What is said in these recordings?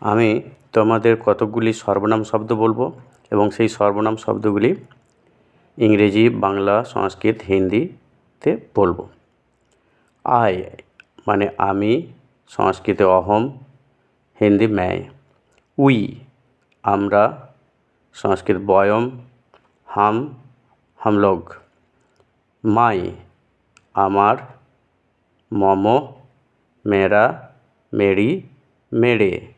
আমি তোমাদের কতকগুলি সর্বনাম শব্দ বলব এবং সেই সর্বনাম শব্দগুলি ইংরেজি, বাংলা, সংস্কৃত, হিন্দিতে বলব। আই মানে আমি, সংস্কৃতে অহম, হিন্দি ম্যায় উই, আমরা, সংস্কৃত বয়ম, হাম, হামলগ। মাই, আমার, মম, মেরা, মেরি, মেরে।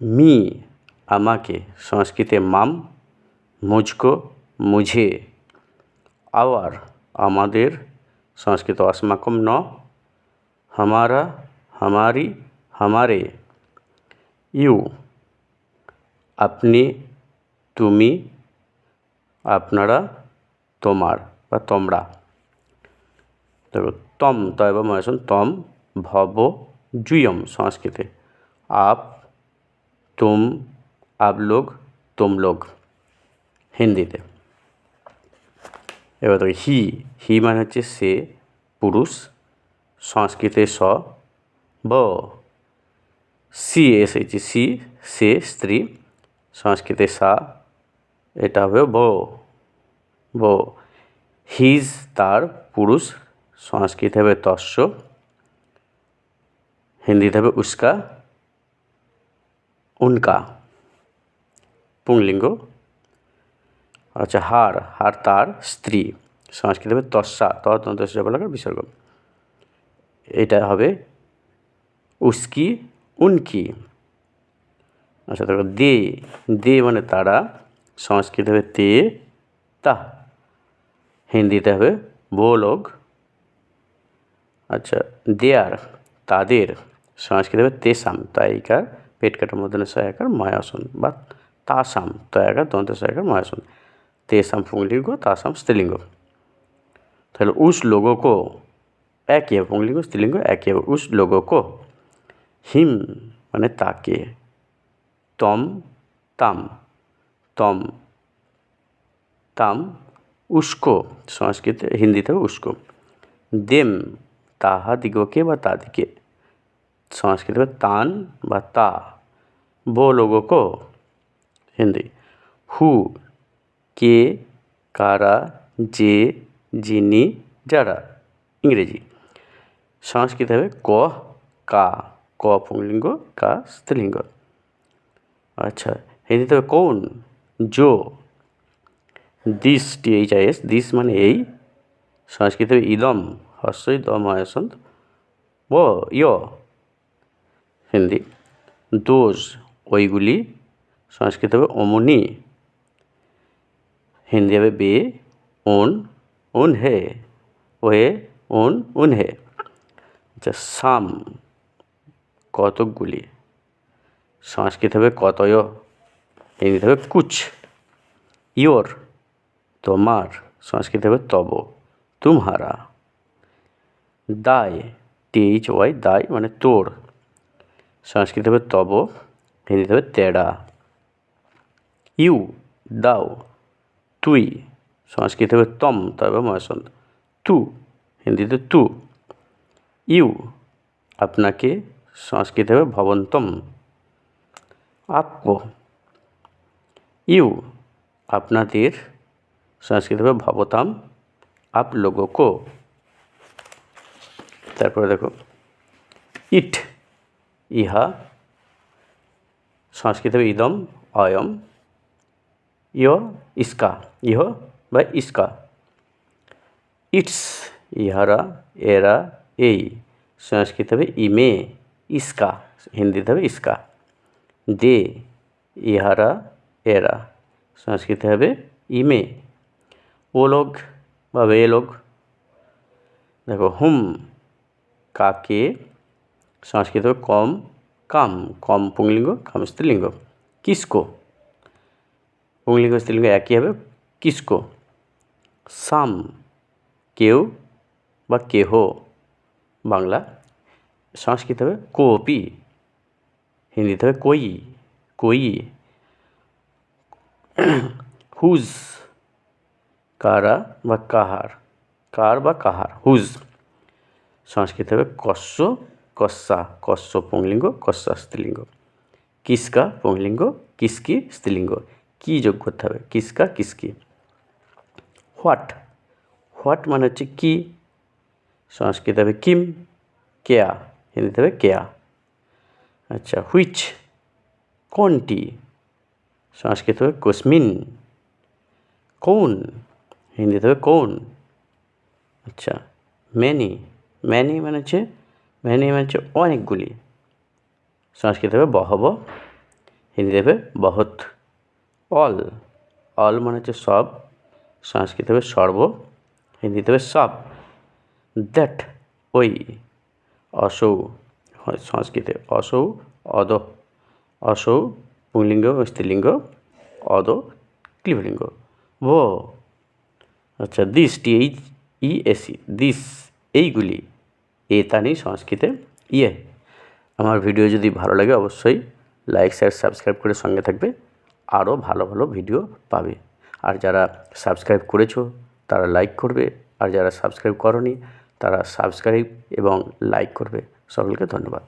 মি আমাকে সংস্কৃতে মাম মুঝকো মুঝে আওয়ার আমাদের সংস্কৃত अस्माकं ন हमारा हमारी हमारे ইউ আপনি তুমি আপনারা তোমার বা তোমরা দেখো তম তয় বা মহাসন তম ভব জুয়ম সংস্কৃতে আপ তুম আপ লোগ তুম লোগ হিন্দিতে এবার দেখো হি হি মানে হচ্ছে সে পুরুষ সংস্কৃতে স ব সি এসেছে সি সে স্ত্রী সংস্কৃতে সা এটা হবে ব ব হিজ তার পুরুষ সংস্কৃত হবে তস্য হিন্দিতে হবে উস্কা উনকা পুংলিঙ্গ আচ্ছা হার হার তার স্ত্রী সংস্কৃত হবে তস্যা তদন্ত বলাকার বিসর্গ এটা হবে উস্কি উনকি আচ্ছা দেখো দে দে মানে তারা সংস্কৃত হবে তে তা হিন্দিতে হবে বো লোক আচ্ছা দেয়ার তাদের সংস্কৃত হবে তেসাম তাইকার पेट काटा मदन सहायक मायासन बासाम तयक दंत सहायक मायासन। तेसाम पुंगलिंग तासाम स्त्रीलिंग उस लोगों को, एक ही पुंगलिंग स्त्रीलिंग एक ही उस लोगों को हिम, मान ताके, तम तम तम तम, उसको, संस्कृत, हिंदी थे उसको, देम, ताहा दिगो के बता दिखे সংস্কৃত হবে তান বা তা বো লোগো কো হিন্দি হু কে কারা যে যিনি যারা ইংরেজি সংস্কৃত হবে ক কা ক পুংলিঙ্গ কা স্ত্রীলিঙ্গ আচ্ছা হিন্দিতে হবে কোন জো this T H I S this মানে এই সংস্কৃত হবে ইদম হর্ষই দম আয়সন্ত ও ইয় হিন্দি। দোষ ওইগুলি সংস্কৃত হবে অমনি। হিন্দি হবে বে, ওন, উন হে, ওয়ে উন উন হে। আচ্ছা সাম, কতকগুলি। সংস্কৃত হবে কতয়, হিন্দিতে হবে কুচ। ইয়োর, তোমার, সংস্কৃত হবে তব, তুমহারা। দায় টিএইচ ওয়াই, দায় মানে তোর। সংস্কৃত হবে তব, হিন্দিতে হবে তেড়া। ইউ, দাও। তুই, সংস্কৃত হবে তম, তবে মহাসন তু, হিন্দিতে তু। ইউ, আপনাকে সংস্কৃত হবে ভবন্তম। আপকো ইউ, আপনাদের সংস্কৃত হবে ভবতাম। আপ লোগো কো। তারপরে দেখো, ইট। ইহা সংস্কৃত হবে ইদম অয়ম ইয় ইস্কা ইহ বা ইস্কা ইটস ইহারা এরা এই সংস্কৃত হবে ইমে ইস্কা হিন্দিতে হবে ইস্কা দে ইহারা এরা সংস্কৃতে হবে ইমে ও লোক বা वे লোক দেখো হুম কাকে সংস্কৃত কম কাম, কম পুংলিঙ্গ, কাম স্ত্রীলিঙ্গ। কিসকো। পুংলিঙ্গ, স্ত্রীলিঙ্গ একই হবে। কিসকো। সাম। কেউ বা কেহ। বাংলা সংস্কৃত হবে কোপি। হিন্দিতে হবে কই কই হুজ। কারা বা কাহার। কার বা কাহার। হুজ। সংস্কৃত হবে কস্য। কস্যা কস্য পুংলিঙ্গ কস্যা স্ত্রীলিঙ্গ কিসকা পুংলিঙ্গ কিসকি স্ত্রীলিঙ্গ কী যোগ করতে হবে কিসকা কিসকি হোয়াট হোয়াট মানে হচ্ছে কি সংস্কৃত হবে কিম কেয়া হিন্দিতে হবে কেয়া আচ্ছা হুইচ কোনটি সংস্কৃত হবে কোসমিন কোন হিন্দিতে হবে কোন আচ্ছা ম্যানি ম্যানি মানে হচ্ছে ম্যানি মানে হচ্ছে অনেকগুলি। সংস্কৃত হবে বহব, হিন্দিতে হবে বহুত, অল। অল মানে হচ্ছে সব। সংস্কৃত হবে সর্ব, হিন্দিতে হবে সব। দ্যাট ওই অসৌ সংস্কৃতে অসৌ অদ অসৌ, পুংলিঙ্গ, স্ত্রীলিঙ্গ অদ ক্লিবলিঙ্গ ও আচ্ছা this T H E S E this এইগুলি। এ তানি সংস্কৃতে। ইয়ে আমার ভিডিও যদি ভালো লাগে অবশ্যই লাইক শেয়ার সাবস্ক্রাইব করে সঙ্গে থাকবে। আরও ভালো ভালো ভিডিও পাবে। আর যারা সাবস্ক্রাইব করেছ, তারা লাইক করবে। আর যারা সাবস্ক্রাইব করনি, তারা সাবস্ক্রাইব এবং লাইক করবে। সকলকে ধন্যবাদ।